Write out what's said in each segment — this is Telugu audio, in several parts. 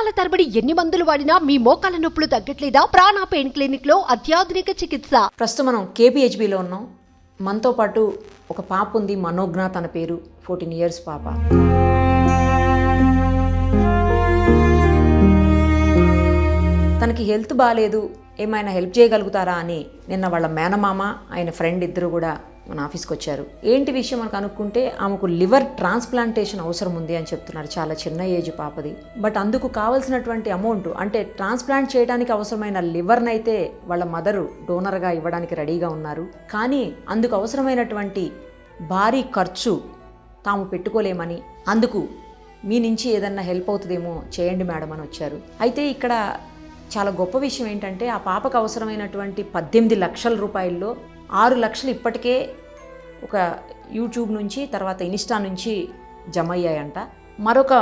సంవత్సరాల తరబడి ఎన్ని మందులు వాడినా మీ మోకాల నొప్పులు తగ్గట్లేదా? ప్రాణ పెయిన్ క్లినిక్లో అత్యాధునిక చికిత్స. ప్రస్తుతం మనం కేపీహెచ్బిలో ఉన్నాం. మనతో పాటు ఒక పాప ఉంది మనోజ్ఞ తన పేరు. ఫోర్టీన్ ఇయర్స్ పాప. తనకి హెల్త్ బాగాలేదు ఏమైనా హెల్ప్ చేయగలుగుతారా అని నిన్న వాళ్ళ మేనమామ ఆయన ఫ్రెండ్ ఇద్దరు కూడా మన ఆఫీస్కి వచ్చారు. ఏంటి విషయం మనకు అనుకుంటే ఆమెకు లివర్ ట్రాన్స్ప్లాంటేషన్ అవసరం ఉంది అని చెప్తున్నారు చాలా చిన్న ఏజ్ పాపది. బట్ అందుకు కావాల్సినటువంటి అమౌంట్ అంటే ట్రాన్స్ప్లాంట్ చేయడానికి అవసరమైన లివర్ని అయితే వాళ్ళ మదరు డోనర్గా ఇవ్వడానికి రెడీగా ఉన్నారు. కానీ అందుకు అవసరమైనటువంటి భారీ ఖర్చు తాము పెట్టుకోలేమని అందుకు మీ నుంచి ఏదన్నా హెల్ప్ అవుతుందేమో చేయండి మేడం అని వచ్చారు. అయితే ఇక్కడ చాలా గొప్ప విషయం ఏంటంటే ఆ పాపకు అవసరమైనటువంటి పద్దెనిమిది లక్షల రూపాయల్లో ఆరు లక్షలు ఇప్పటికే ఒక యూట్యూబ్ నుంచి తర్వాత ఇన్స్టా నుంచి జమ అయ్యాయంట. మరొక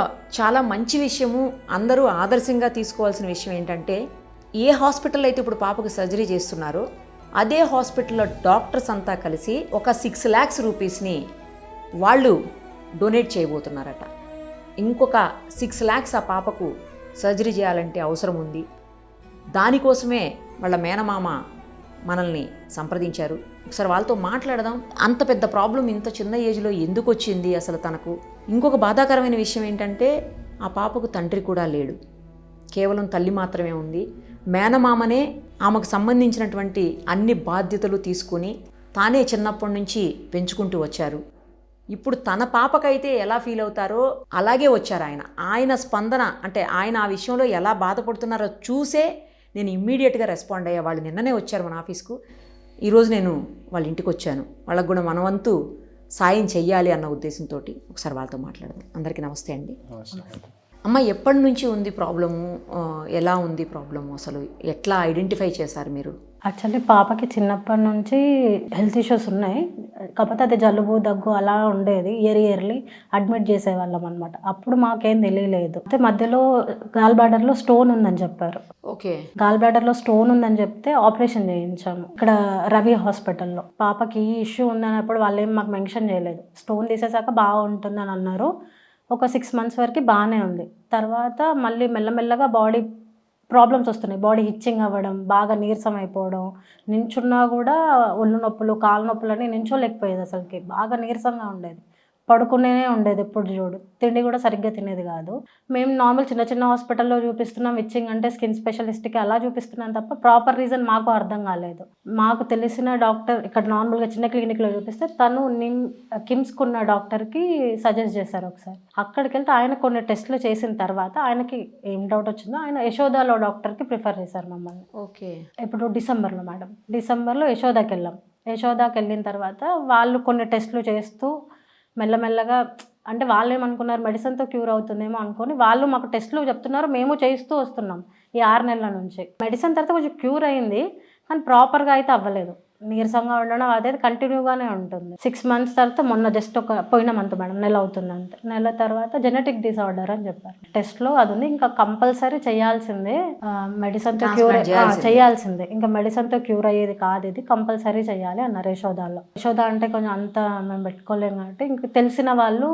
చాలా మంచి విషయము అందరూ ఆదర్శంగా తీసుకోవాల్సిన విషయం ఏంటంటే ఏ హాస్పిటల్ అయితే ఇప్పుడు పాపకు సర్జరీ చేస్తున్నారో అదే హాస్పిటల్లో డాక్టర్స్ అంతా కలిసి ఒక సిక్స్ ల్యాక్స్ రూపీస్ని వాళ్ళు డొనేట్ చేయబోతున్నారట. ఇంకొక సిక్స్ ల్యాక్స్ ఆ పాపకు సర్జరీ చేయాలంటే అవసరం ఉంది. దానికోసమే వాళ్ళ మేనమామ మనల్ని సంప్రదించారు. ఒకసారి వాళ్ళతో మాట్లాడదాం. అంత పెద్ద ప్రాబ్లం ఇంత చిన్న ఏజ్లో ఎందుకు వచ్చింది అసలు తనకు? ఇంకొక బాధాకరమైన విషయం ఏంటంటే ఆ పాపకు తండ్రి కూడా లేడు. కేవలం తల్లి మాత్రమే ఉంది. మేనమామనే ఆమెకు సంబంధించినటువంటి అన్ని బాధ్యతలు తీసుకుని తానే చిన్నప్పటి నుంచి పెంచుకుంటూ వచ్చారు. ఇప్పుడు తన పాపకైతే ఎలా ఫీల్ అవుతారో అలాగే వచ్చారు ఆయన. ఆయన స్పందన అంటే ఆయన ఆ విషయంలో ఎలా బాధపడుతున్నారో చూసే నేను ఇమ్మీడియట్గా రెస్పాండ్ అయ్యా వాళ్ళు నిన్ననే వచ్చారు మన ఆఫీస్కు. ఈరోజు నేను వాళ్ళ ఇంటికి వచ్చాను. వాళ్ళకు కూడా మన వంతు సాయం చెయ్యాలి అన్న ఉద్దేశంతో ఒకసారి వాళ్ళతో మాట్లాడదాం. అందరికీ నమస్తే అండి. అమ్మ ఎప్పటి నుంచి ఉంది ప్రాబ్లము? ఎలా ఉంది ప్రాబ్లము? అసలు ఎట్లా ఐడెంటిఫై చేశారు మీరు? యాక్చువల్లీ పాపకి చిన్నప్పటి నుంచి హెల్త్ ఇష్యూస్ ఉన్నాయి. కాకపోతే అది జలుబు దగ్గు అలా ఉండేది. ఇయర్ ఇయర్లీ అడ్మిట్ చేసేవాళ్ళం అనమాట అప్పుడు మాకేం తెలియలేదు. అయితే మధ్యలో గాల్ బ్లాడర్లో స్టోన్ ఉందని చెప్పారు. ఓకే. గాల్ బ్లాడర్లో స్టోన్ ఉందని చెప్తే ఆపరేషన్ చేయించాము. ఇక్కడ రవి హాస్పిటల్లో పాపకి ఈ ఇష్యూ ఉందన్నప్పుడు వాళ్ళు ఏం మాకు మెన్షన్ చేయలేదు. స్టోన్ తీసేసాక బాగుంటుంది అని అన్నారు. ఒక సిక్స్ మంత్స్ వరకు బాగానే ఉంది. తర్వాత మళ్ళీ మెల్లమెల్లగా బాడీ ప్రాబ్లమ్స్ వస్తున్నాయి. బాడీ హిచ్చింగ్ అవ్వడం బాగా నీరసం అయిపోవడం నించున్నా కూడా ఒళ్ళు నొప్పులు కాళ్ళ నొప్పులు అని నించోలేకపోయేది అసలుకి. బాగా నీరసంగా ఉండేది. పడుకునేనే ఉండేది ఎప్పుడు చూడు. తిండి కూడా సరిగ్గా తినేది కాదు. మేము నార్మల్ చిన్న చిన్న హాస్పిటల్లో చూపిస్తున్నాం ఇచ్చింగ్ అంటే స్కిన్ స్పెషలిస్ట్కి అలా చూపిస్తున్నాం తప్ప ప్రాపర్ రీజన్ మాకు అర్థం కాలేదు. మాకు తెలిసిన డాక్టర్ ఇక్కడ నార్మల్గా చిన్న క్లినిక్లో చూపిస్తే తను నిమ్ కిమ్స్కి ఉన్న డాక్టర్కి సజెస్ట్ చేశారు ఒకసారి. అక్కడికి వెళ్తే ఆయన కొన్ని టెస్ట్లు చేసిన తర్వాత ఆయనకి ఏం డౌట్ వచ్చిందో ఆయన యశోదాలో డాక్టర్కి ప్రిఫర్ చేశారు మమ్మల్ని. ఓకే. ఇప్పుడు డిసెంబర్లో మేడం డిసెంబర్లో యశోదాకి వెళ్ళాం. యశోదాకి వెళ్ళిన తర్వాత వాళ్ళు కొన్ని టెస్ట్లు చేస్తూ మెల్లమెల్లగా అంటే వాళ్ళు ఏమనుకున్నారు మెడిసిన్తో క్యూర్ అవుతుందేమో అనుకొని వాళ్ళు మాకు టెస్ట్లు చెప్తున్నారు మేము చేయిస్తూ వస్తున్నాం ఈ ఆరు నెలల నుంచి. మెడిసిన్ తర్వాత కొంచెం క్యూర్ అయింది కానీ ప్రాపర్గా అయితే అవ్వలేదు. నీరసంగా ఉండడం అదే కంటిన్యూగానే ఉంటుంది. సిక్స్ మంత్స్ తర్వాత మొన్న జస్ట్ ఒక పోయిన మంత్ మేడం నెల అవుతుంది అంతే. నెల తర్వాత జెనెటిక్ డిసార్డర్ అని చెప్పారు. టెస్ట్లో అది ఉంది. ఇంకా కంపల్సరీ చేయాల్సిందే. మెడిసిన్తో క్యూర్ చేయాల్సిందే. ఇంకా మెడిసిన్తో క్యూర్ అయ్యేది కాదు ఇది. కంపల్సరీ చేయాలి అన్నారు యశోదాలో యశోద అంటే కొంచెం అంత మేము పెట్టుకోలేము కాబట్టి ఇంక తెలిసిన వాళ్ళు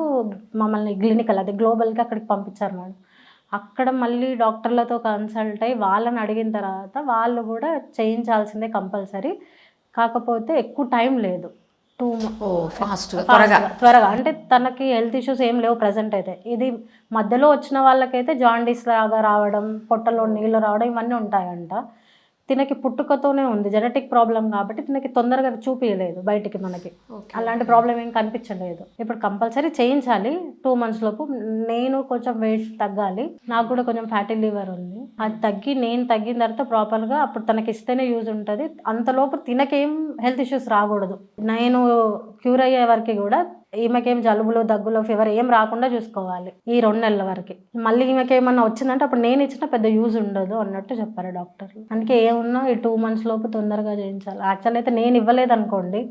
మమ్మల్ని క్లినికల్ అది గ్లోబల్కి అక్కడికి పంపించారు మేడం. అక్కడ మళ్ళీ డాక్టర్లతో కన్సల్ట్ అయ్యి వాళ్ళని అడిగిన తర్వాత వాళ్ళు కూడా చేయించాల్సిందే కంపల్సరీ కాకపోతే ఎక్కువ టైం లేదు. టూ ఫాస్ట్ త్వరగా. త్వరగా. అంటే తనకి హెల్త్ ఇష్యూస్ ఏం లేవు ప్రజెంట్ అయితే. ఇది మధ్యలో వచ్చిన వాళ్ళకైతే జాండీస్ లాగా రావడం పొట్టలో నీళ్ళు రావడం ఇవన్నీ ఉంటాయంట. తినకి పుట్టుకతోనే ఉంది జెనెటిక్ ప్రాబ్లం కాబట్టి తినకి తొందరగా చూపించలేదు బయటికి మనకి. అలాంటి ప్రాబ్లం ఏం కనిపించలేదు. ఇప్పుడు కంపల్సరీ చేయించాలి టూ మంత్స్ లోపు నేను కొంచెం వెయిట్ తగ్గాలి నాకు కూడా కొంచెం ఫ్యాటీ లివర్ ఉంది. అది తగ్గి నేను తగ్గిన తర్వాత ప్రాపర్గా అప్పుడు తనకి ఇస్తేనే యూజ్ ఉంటుంది. అంతలోపు తినకేం హెల్త్ ఇష్యూస్ రాకూడదు. నేను క్యూర్ అయ్యే వరకు కూడా ఈమెకేం జలుబులో దగ్గులో ఫీవర్ ఏం రాకుండా చూసుకోవాలి ఈ రెండు నెలల వరకు. మళ్ళీ ఈమెకి ఏమన్నా వచ్చిందంటే అప్పుడు నేను ఇచ్చిన పెద్ద యూజ్ ఉండదు అన్నట్టు చెప్పారు డాక్టర్ అందుకే ఏమున్నా ఈ టూ మంత్స్ లోపు తొందరగా చేయించాలి. యాక్చువల్ అయితే నేను ఇవ్వలేదు అనుకోండి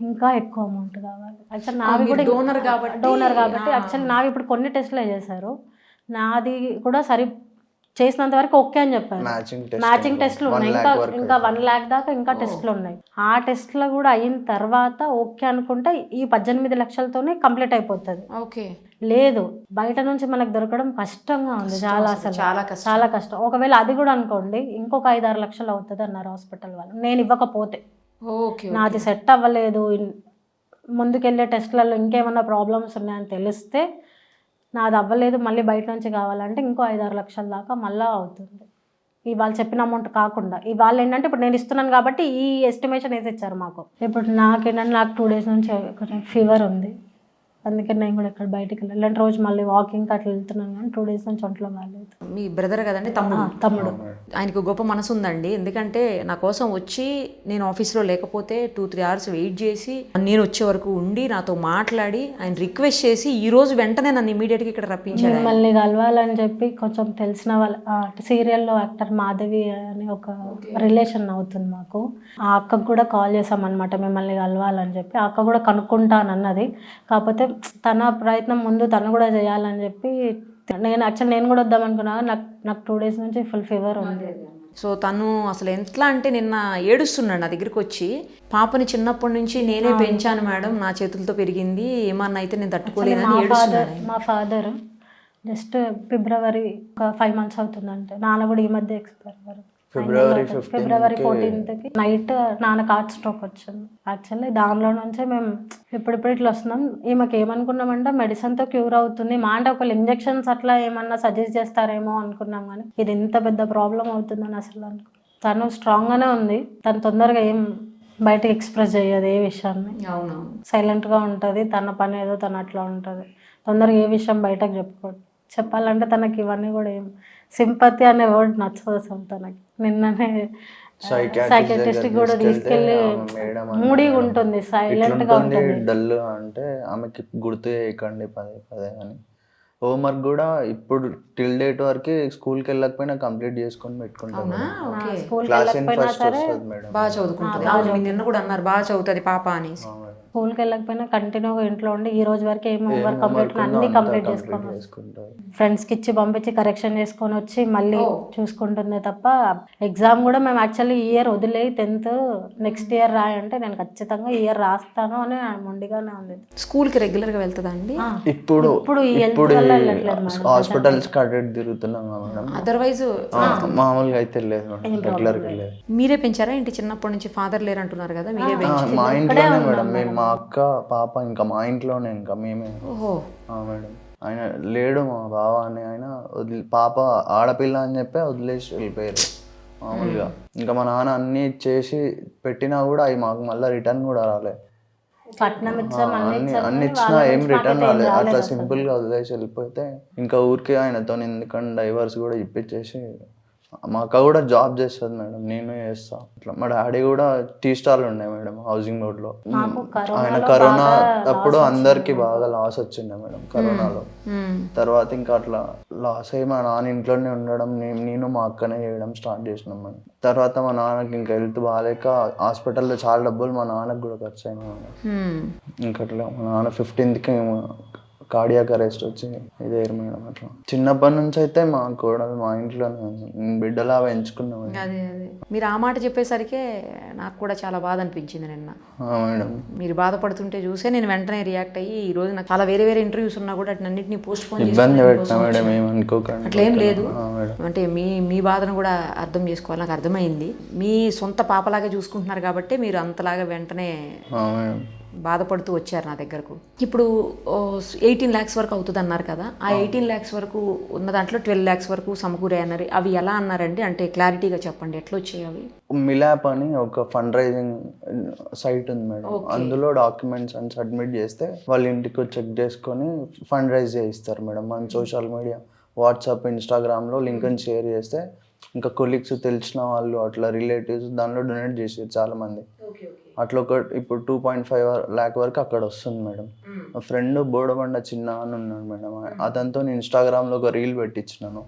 ఇంకా ఎక్కువ అమౌంట్ కావాలి. యాక్చువల్ నావి కూడా donor కాబట్టి, డోనర్ కాబట్టి. యాక్చువల్ నావి ఇప్పుడు కొన్ని టెస్ట్లే చేశారు. నాది కూడా సరి చేసినంత వరకు ఓకే అని చెప్పారు. మ్యాచింగ్ టెస్ట్ మ్యాచింగ్ టెస్ట్లు ఉన్నాయి. ఇంకా ఇంకా వన్ ల్యాక్ దాకా ఇంకా టెస్ట్లు ఉన్నాయి. ఆ టెస్ట్లు కూడా అయిన తర్వాత ఓకే అనుకుంటే ఈ పద్దెనిమిది లక్షలతోనే కంప్లీట్ అయిపోతుంది. ఓకే. లేదు బయట నుంచి మనకు దొరకడం కష్టంగా ఉంది చాలా అసలు చాలా కష్టం. చాలా కష్టం. ఒకవేళ అది కూడా అనుకోండి ఇంకొక ఐదు ఆరు లక్షలు అవుతుంది అన్నారు హాస్పిటల్ వాళ్ళు. నేను ఇవ్వకపోతే. ఓకే నాది సెట్ అవ్వలేదు. ముందుకెళ్ళే టెస్ట్లలో ఇంకేమన్నా ప్రాబ్లమ్స్ ఉన్నాయని తెలిస్తే నాది అవ్వలేదు మళ్ళీ బయట నుంచి కావాలంటే ఇంకో ఐదు ఆరు లక్షల దాకా మళ్ళీ అవుతుంది. ఈ వాళ్ళు చెప్పిన అమౌంట్ కాకుండా. ఈ వాళ్ళు ఏంటంటే ఇప్పుడు నేను ఇస్తున్నాను కాబట్టి ఈ ఎస్టిమేషన్ వేసి ఇచ్చారు మాకు. ఇప్పుడు నాకేంటంటే నాకు టూ డేస్ నుంచి ఫీవర్ ఉంది. అందుకని నేను కూడా ఇక్కడ బయటికి వెళ్ళాలి ఇలాంటి రోజు మళ్ళీ వాకింగ్ అట్లా వెళ్తున్నాను కానీ టూ డేస్ నుంచి ఒంట్లో బాగాలేదు మీ బ్రదర్ కదండి తమ్ముడు? తమ్ముడు. ఆయనకు గొప్ప మనసు ఉందండి. ఎందుకంటే నా కోసం వచ్చి నేను ఆఫీస్లో లేకపోతే టూ త్రీ అవర్స్ వెయిట్ చేసి నేను వచ్చే వరకు ఉండి నాతో మాట్లాడి ఆయన రిక్వెస్ట్ చేసి ఈ రోజు వెంటనే నన్ను ఇమీడియట్గా ఇక్కడ రప్పించాడు ఆయన. మిమ్మల్ని కలవాలని చెప్పి కొంచెం తెలిసిన వాళ్ళ సీరియల్లో యాక్టర్ మాధవి అని ఒక రిలేషన్ అవుతుంది మాకు. ఆ అక్కకు కూడా కాల్ చేసామన్నమాట మిమ్మల్ని కలవాలని చెప్పి. ఆ అక్క కూడా కనుక్కుంటానన్నది. కాకపోతే తన ప్రయత్నం ముందు తను కూడా చేయాలని చెప్పి నేను యాక్చువల్ నేను కూడా వద్దాం అనుకున్నా నాకు నాకు టూ డేస్ నుంచి ఫుల్ ఫీవర్ ఉంది. సో తను అసలు ఎట్లా అంటే నిన్న ఏడుస్తున్నాడు నా దగ్గరికి వచ్చి పాపని చిన్నప్పటి నుంచి నేనే పెంచాను మేడం నా చేతులతో పెరిగింది ఏమన్నా అయితే నేను తట్టుకోలేదని ఏడుస్తున్నాడు. ఫాదర్ మా ఫాదర్ జస్ట్ ఫిబ్రవరి ఒక ఫైవ్ మంత్స్ అవుతుందంటే నాన్న కూడా ఈ మధ్య ఎక్స్పైర్ ఫిబ్రవరి ఫిబ్రవరి ఫోర్టీన్త్కి నైట్ నాన్నకు హార్ట్ స్ట్రోక్ వచ్చింది. యాక్చువల్లీ దానిలో నుంచే మేము ఇప్పుడిప్పుడు ఇట్లా వస్తున్నాం. ఈమెకి ఏమనుకున్నామంటే మెడిసిన్తో క్యూర్ అవుతుంది. మా అంటే ఒకళ్ళు ఇంజెక్షన్స్ అట్లా ఏమన్నా సజెస్ట్ చేస్తారేమో అనుకున్నాం కానీ ఇది ఇంత పెద్ద ప్రాబ్లం అవుతుందని అసలు అనుకో తను స్ట్రాంగ్గానే ఉంది. తను తొందరగా ఏం బయటకు ఎక్స్ప్రెస్ చేయదు ఏ విషయాన్ని. అవునవును. సైలెంట్గా ఉంటుంది. తన పని ఏదో తను అట్లా ఉంటుంది. తొందరగా ఏ విషయం బయటకు చెప్పుకోడు. చెప్పాలంటే తనకి ఇవన్నీ కూడా ఏం సింపతి అనే వర్డ్ నచ్చదు అసలు తనకి. నిన్ననే సైకియాట్రిస్ట్ కూడా తీసుకెళ్ళి మూడీగా ఉంటుంది సైలెంట్గా ఉంటుంది. డల్ అంటే ఆమెకి గుర్తు చేయకండి పదే పదే అని. హోంవర్క్ కూడా ఇప్పుడు టిల్ డేట్ వరకు స్కూల్కి వెళ్ళకపోయినా కంప్లీట్ చేసుకొని పెట్టుకుంటాం మేడం. మేడం. బాగా చదువుకుంటుంది. నిన్న కూడా అన్నారు బాగా చదువుతుంది పాప అనేసి మేడం. స్కూల్కి వెళ్ళకపోయినా కంటిన్యూగా ఇంట్లో ఉండి ఈ రోజు వరకు ఏం హోంవర్క్ కంప్లీట్ అన్ని కంప్లీట్ చేసుకొని చేసుకుంటారు. ఫ్రెండ్స్కి ఇచ్చి పంపించి కరెక్షన్ చేసుకొని వచ్చి మళ్ళీ చూసుకుంటుంది తప్ప ఎగ్జామ్ కూడా మేము యాక్చువల్లీ ఈ ఇయర్ వదిలే టెన్త్ నెక్స్ట్ ఇయర్ రాయంటే నేను ఖచ్చితంగా ఈ ఇయర్ రాస్తాను అని మొండిగానే ఉంది. స్కూల్కి రెగ్యులర్గా వెళ్తుందా అండి? ఇప్పుడు ఇప్పుడు. హాస్పిటల్స్ కట్టెట్ తిరుగుతున్నాం అదర్వైజ్ మామూలుగా అయితే లేదు రెగ్యులర్గా లేదు. మీరే పెంచారా? ఏంటి చిన్నప్పటి నుంచి ఫాదర్ లేరు అంటున్నారు కదా మీరే పెంచారు? మా ఇంట్లోనే మేడం. మేము మా అక్క పాప ఇంకా మా ఇంట్లోనే ఇంకా మేమే. ఓహో. మేడం. ఆయన లేడు మా బావ అని ఆయన వదిలి పాప ఆడపిల్ల అని చెప్పి వదిలేసి వెళ్ళిపోయారు మామూలుగా. ఇంకా మా నాన్న అన్ని చేసి పెట్టినా కూడా అవి మాకు మళ్ళీ రిటర్న్ కూడా రాలే. పట్నం ఇచ్చాం అన్ని అన్ని ఇచ్చాం అన్ని కానీ ఇచ్చినా వాళ్ళ ఏం నుంచి రిటర్న్ మాకైతే ఏం రాలేదు అట్లా రాలేదు సింపుల్గా వదిలేసి వెళ్ళిపోతే ఇంకా ఊరికే ఆయనతో ఎందుకంటే డైవర్స్ కూడా ఇప్పించేసి మా అక్క కూడా జాబ్ చేస్తుంది మేడం నేను చేస్తా. అట్లా మా డాడీ కూడా టీ స్టాల్ ఉండే మేడం హౌసింగ్ బోర్డ్లో. ఆయన కరోనా అప్పుడు అందరికి బాగా లాస్ వచ్చిండే మేడం కరోనాలో. తర్వాత ఇంకా అట్లా లాస్ అయ్యి మా నాన్న ఇంట్లోనే ఉండడం నేను మా అక్కనే చేయడం స్టార్ట్ చేసినాం మేడం. తర్వాత మా నాన్నకి ఇంకా హెల్త్ బాగాలేక హాస్పిటల్లో చాలా డబ్బులు మా నాన్నకి కూడా ఖర్చు మ్మ్. ఇంకా అట్లా మా నాన్న ఫిఫ్టీన్త్కి కార్డియాక్ అరెస్ట్ వచ్చి ఇదే మేడం అట్లా చిన్నప్పటి నుంచి అయితే మా కోడలు మా ఇంట్లోనే. నేను బిడ్డలా పెంచుకున్నాం మేడం. అదే అదే. మీరు ఆ మాట చెప్పేసరికే నాకు కూడా చాలా బాధ అనిపించింది నిన్న. మేడం. మీరు బాధపడుతుంటే చూసే నేను వెంటనే రియాక్ట్ అయ్యి ఈ రోజు నాకు చాలా వేరే వేరే ఇంటర్వ్యూస్ ఉన్నా కూడా అన్నింటినీ పోస్ట్ పోన్ ఇబ్బంది పెట్టినా మేడం ఏమనుకోకండి అట్లేం లేదు. అంటే మీ మీ బాధను కూడా అర్థం చేసుకోవాలి. నాకు అర్థమైంది. మీ సొంత పాపలాగా చూసుకుంటున్నారు కాబట్టి మీరు అంతలాగా వెంటనే బాధపడుతూ వచ్చారు నా దగ్గరకు. ఇప్పుడు ఎయిటీన్ ల్యాక్స్ వరకు అవుతుంది అన్నారు కదా ఆ ఎయిటీన్ ల్యాక్స్ వరకు ఉన్న దాంట్లో ట్వెల్వ్ ల్యాక్స్ వరకు సమకూరే అన్నారు. అవి ఎలా అన్నారండి? అంటే క్లారిటీగా చెప్పండి ఎట్లా వచ్చాయి అవి? మిలాప్ అని ఒక ఫండ్ రైజింగ్ సైట్ ఉంది మేడం. అందులో డాక్యుమెంట్స్ అని సబ్మిట్ చేస్తే వాళ్ళ ఇంటికి చెక్ చేసుకొని ఫండ్ రైజ్ చేయిస్తారు మేడం మన సోషల్ మీడియా వాట్సాప్ ఇన్స్టాగ్రామ్లో లింక్ షేర్ చేస్తే ఇంకా కొలీగ్స్ తెలిసిన వాళ్ళు అట్లా రిలేటివ్స్ దానిలో డొనేట్ చేసారు చాలా మంది అట్లా ఒక ఇప్పుడు టూ పాయింట్ ఫైవ్ ల్యాక్ వరకు అక్కడ వస్తుంది మేడం. మా ఫ్రెండ్ బోడబండ చిన్న అని ఉన్నాడు మేడం. అతనితో నేను ఇన్స్టాగ్రామ్లో ఒక రీల్ పెట్టించినాను.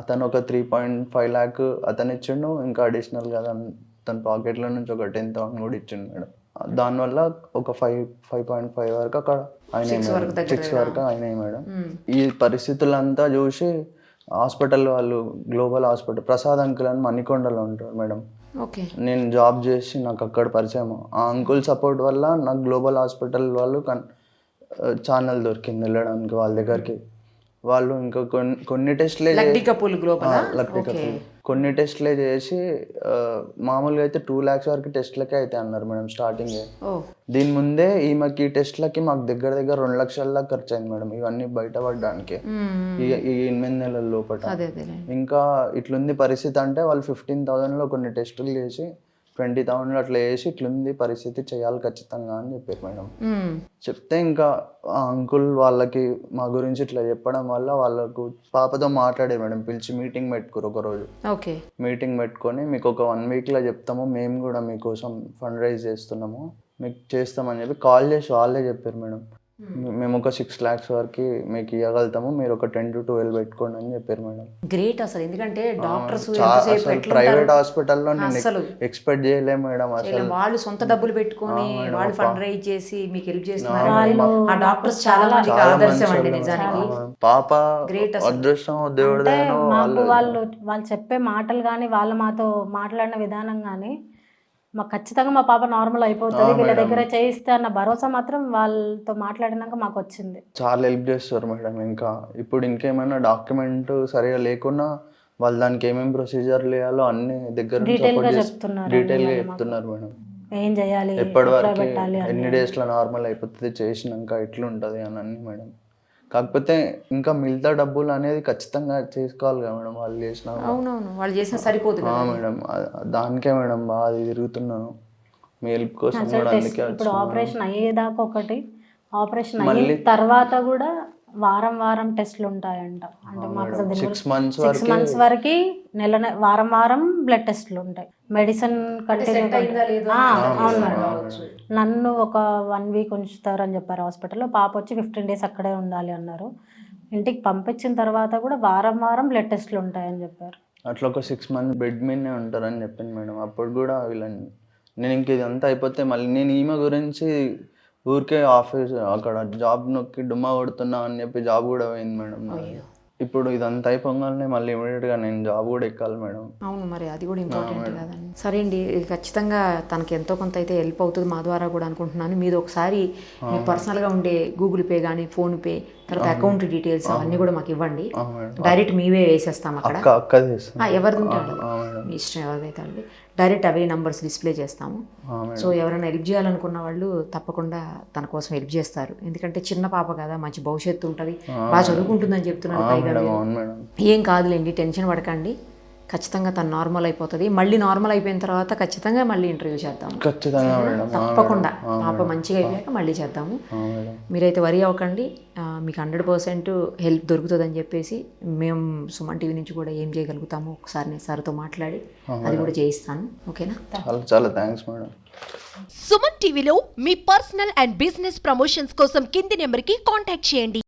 అతను ఒక త్రీ పాయింట్ ఫైవ్ ల్యాక్ అతను ఇచ్చిండు ఇంకా అడిషనల్గా తన పాకెట్లో నుంచి ఒక టెన్ థౌసండ్ కూడా ఇచ్చిండు మేడం. దానివల్ల ఒక ఫైవ్ ఫైవ్ పాయింట్ ఫైవ్ వరకు అక్కడ మేడం. సిక్స్ వరకు అయినాయి మేడం. ఈ పరిస్థితులంతా చూసి హాస్పిటల్ వాళ్ళు గ్లోబల్ హాస్పిటల్ ప్రసాద్ అంకుల్ అని మణికొండలో ఉంటారు మేడం. ఓకే. నేను జాబ్ చేసి నాకు అక్కడ పరిచయం. ఆ అంకుల్ సపోర్ట్ వల్ల నాకు గ్లోబల్ హాస్పిటల్ వాళ్ళు కన్ ఛానల్ దొరికింది వెళ్ళడానికి వాళ్ళ దగ్గరికి. వాళ్ళు ఇంకా కొన్ని కొన్ని టెస్ట్లే కొన్ని టెస్ట్లే చేసి మామూలుగా అయితే టూ ల్యాక్స్ వరకు టెస్ట్లకే అయితే అన్నారు మేడం స్టార్టింగ్. దీని ముందే ఈమెకి ఈ టెస్ట్లకి మాకు దగ్గర దగ్గర రెండు లక్షల ఖర్చు అయింది మేడం. ఇవన్నీ బయటపడడానికి. ఈ ఈ ఎనిమిది నెలల లోపల ఇంకా ఇట్లుంది పరిస్థితి అంటే వాళ్ళు ఫిఫ్టీన్ థౌజండ్లో కొన్ని టెస్టులు చేసి ట్వంటీ థౌజండ్లో అట్లా చేసి ఇట్లుంది పరిస్థితి చేయాలి ఖచ్చితంగా అని చెప్పారు మేడం. చెప్తే ఇంకా అంకుల్ వాళ్ళకి మా గురించి ఇట్లా చెప్పడం వల్ల వాళ్ళకు పాపతో మాట్లాడారు మేడం. పిలిచి మీటింగ్ పెట్టుకోరు ఒక రోజు ఓకే. మీటింగ్ పెట్టుకొని మీకు ఒక వన్ వీక్లో చెప్తాము. మేము కూడా మీకోసం ఫండ్ రైజ్ చేస్తున్నాము. మీకు చేస్తామని చెప్పి కాల్ చేసి వాళ్ళే చెప్పారు మేడం. మేము ఒక సిక్స్ ల్యాక్స్ వరకు మీకు ఇవ్వగలుగుతాము మీరు ఒక టెన్ టు ట్వెల్వ్ పెట్టుకోండి అని చెప్పారు మేడం. గ్రేట్ అసలు. ఎందుకంటే డాక్టర్స్ అసలు? ప్రైవేట్ హాస్పిటల్లో నేను అసలు. ఎక్స్పెక్ట్ చేయలేము మేడం అసలు. వాళ్ళు సొంత డబ్బులు పెట్టుకొని వాళ్ళు ఫండ్ రైజ్ చేసి మీకు హెల్ప్ చేస్తున్నారు. వాళ్ళు ఆ డాక్టర్స్ చాలా మందికి ఆదర్శం అండి నిజానికి. పాప అసలు. అదృష్టం మాకు వాళ్ళు వాళ్ళు చెప్పే మాటలు కానీ వాళ్ళు మాతో మాట్లాడిన విధానం కానీ మాకు ఖచ్చితంగా మా పాప నార్మల్ అయిపోతుంది వీళ్ళ దగ్గర చేయిస్తే అన్న భరోసా మాత్రం వాళ్ళతో మాట్లాడినాక మాకు వచ్చింది చాలా హెల్ప్ చేస్తారు మేడం ఇంకా. ఇప్పుడు ఇంకేమైనా డాక్యుమెంట్ సరిగా లేకున్నా వాళ్ళు దానికి ఏమేమి ప్రొసీజర్ చేయాలో అన్ని దగ్గర Detail గా చెప్తున్నారు డీటెయిల్గా చెప్తున్నారు మేడం. ఏం చేయాలి ఎప్పటి వరకు. ఎన్ని డేస్లో నార్మల్ అయిపోతుంది చేసినాక ఎట్లుంటది అని అన్ని మేడం. కాకపోతే ఇంకా మిగతా డబ్బులు అనేది ఖచ్చితంగా చేసుకోవాలి కదా మేడం వాళ్ళు చేసిన అవునవును వాళ్ళు చేసిన కదా మేడం దానికే మేడం బాగా తిరుగుతున్నాను. మీ హెల్ప్ కోసం కూడా అందుకే ఇప్పుడు ఆపరేషన్ అయ్యేదాకా ఒకటి ఆపరేషన్ అయిన తర్వాత కూడా వారం వారం టెస్ట్లు ఉంటాయంట. అంటే మాకు సిక్స్ మంత్స్ సిక్స్ వరకు మంత్స్ వరకు నెల నె- వారం వారం బ్లడ్ టెస్ట్లు ఉంటాయి. మెడిసిన్ కంటిన్యూ అవును మేడం. నన్ను ఒక వన్ వీక్ ఉంచుతారు అని చెప్పారు హాస్పిటల్లో. పాప వచ్చి ఫిఫ్టీన్ డేస్ అక్కడే ఉండాలి అన్నారు. ఇంటికి పంపించిన తర్వాత కూడా వారం వారం బ్లడ్ టెస్ట్లు ఉంటాయని చెప్పారు. అట్లా ఒక సిక్స్ మంత్స్ బెడ్ మీదనే ఉంటారని చెప్పింది మేడం. అప్పుడు కూడా వీళ్ళని నేను ఇంక ఇదంతా అయిపోతే మళ్ళీ నేను ఈమె గురించి ఊరికే ఆఫీస్ అక్కడ జాబ్ నొక్కి డుమ్మా కొడుతున్నా అని చెప్పి జాబ్ కూడా పోయింది మేడం. ఇప్పుడు ఇదంతా అయిపోగానే మళ్ళీ ఇమీడియట్గా నేను జాబ్ కూడా ఎక్కాలి మేడం. అవును మరి అది కూడా ఇంపార్టెంట్ కదండి. సరే అండి ఖచ్చితంగా తనకి ఎంతో కొంత అయితే హెల్ప్ అవుతుంది మా ద్వారా కూడా అనుకుంటున్నాను. మీరు ఒకసారి మీ పర్సనల్గా ఉండే గూగుల్ పే కానీ ఫోన్ పే తర్వాత అకౌంట్ డీటెయిల్స్ అవన్నీ కూడా మాకు ఇవ్వండి. డైరెక్ట్ మీవే వేసేస్తాం అక్కడ. ఎవరిది ఉంటే వాళ్ళది. ఆ మేడం. మీ ఇష్టం ఎవరిదైతే వాళ్ళది. డైరెక్ట్ అవే నంబర్స్ డిస్ప్లే చేస్తాము. సో ఎవరైనా హెల్ప్ చేయాలనుకున్న వాళ్ళు తప్పకుండా తన కోసం హెల్ప్ చేస్తారు. ఎందుకంటే చిన్న పాప కదా మంచి భవిష్యత్తు ఉంటుంది. బాగా చదువుకుంటుందని పైగా మేడం. ఏం కాదులేండి టెన్షన్ పడకండి. ఖచ్చితంగా తను నార్మల్ అయిపోతుంది. మళ్ళీ నార్మల్ అయిపోయిన తర్వాత ఖచ్చితంగా మళ్ళీ ఇంటర్వ్యూ చేద్దాము ఖచ్చితంగా తప్పకుండా. పాప మంచిగా అయిపోయాక మళ్ళీ చేద్దాము. మీరైతే వరి అవ్వకండి. మీకు హండ్రెడ్ పర్సెంట్ హెల్ప్ దొరుకుతుందని చెప్పేసి మేము సుమన్ టీవీ నుంచి కూడా ఏం చేయగలుగుతామో ఒకసారి నేను సార్తో మాట్లాడి అది కూడా చేయిస్తాను. ఓకేనా? చాలా చాలా థ్యాంక్స్ మేడం. సుమన్ టీవీలో మీ పర్సనల్ అండ్ బిజినెస్ ప్రమోషన్స్ కోసం కింది నెంబర్కి కాంటాక్ట్ చేయండి.